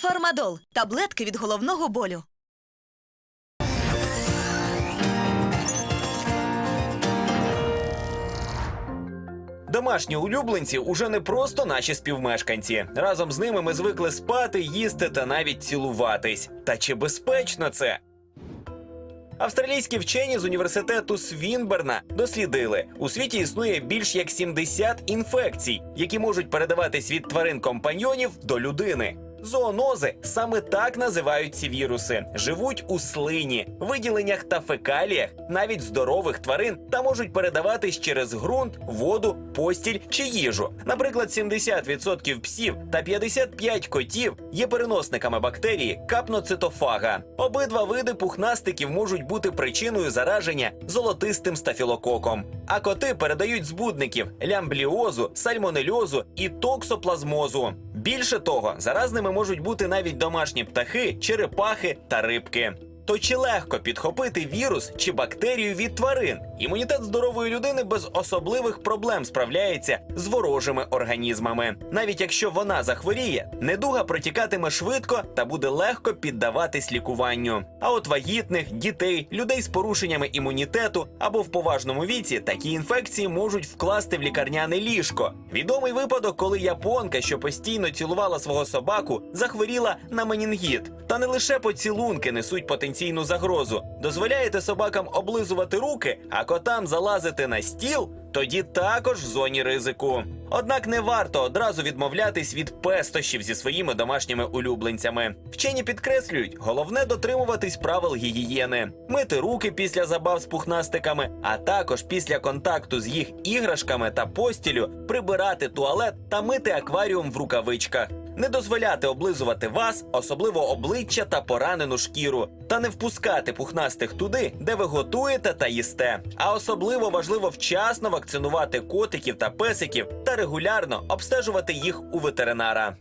Фармадол таблетки від головного болю. Домашні улюбленці уже не просто наші співмешканці. Разом з ними ми звикли спати, їсти та навіть цілуватись. Та чи безпечно це? Австралійські вчені з університету Свінберна дослідили, у світі існує більш як 70 інфекцій, які можуть передаватись від тварин компаньйонів до людини. Зоонози саме так називають ці віруси. Живуть у слині, виділеннях та фекаліях, навіть здорових тварин, та можуть передаватись через ґрунт, воду, постіль чи їжу. Наприклад, 70% псів та 55 котів є переносниками бактерії капноцитофага. Обидва види пухнастиків можуть бути причиною зараження золотистим стафілококом. А коти передають збудників лямбліозу, сальмонельозу і токсоплазмозу. Більше того, заразними можуть бути навіть домашні птахи, черепахи та рибки. То чи легко підхопити вірус чи бактерію від тварин? Імунітет здорової людини без особливих проблем справляється з ворожими організмами. Навіть якщо вона захворіє, недуга протікатиме швидко та буде легко піддаватись лікуванню. А от вагітних, дітей, людей з порушеннями імунітету або в поважному віці такі інфекції можуть вкласти в лікарняне ліжко. Відомий випадок, коли японка, що постійно цілувала свого собаку, захворіла на менінгіт. Та не лише поцілунки несуть потенційну загрозу. Дозволяєте собакам облизувати руки, а котам залазити на стіл. Тоді також в зоні ризику. Однак не варто одразу відмовлятись від пестощів зі своїми домашніми улюбленцями. Вчені підкреслюють, головне дотримуватись правил гігієни, мити руки після забав з пухнастиками, а також після контакту з їх іграшками та постілю прибирати туалет та мити акваріум в рукавичках. Не дозволяти облизувати вас, особливо обличчя та поранену шкіру, та не впускати пухнастих туди, де ви готуєте та їсте. А особливо важливо вчасно вакцинувати котиків та песиків та регулярно обстежувати їх у ветеринара.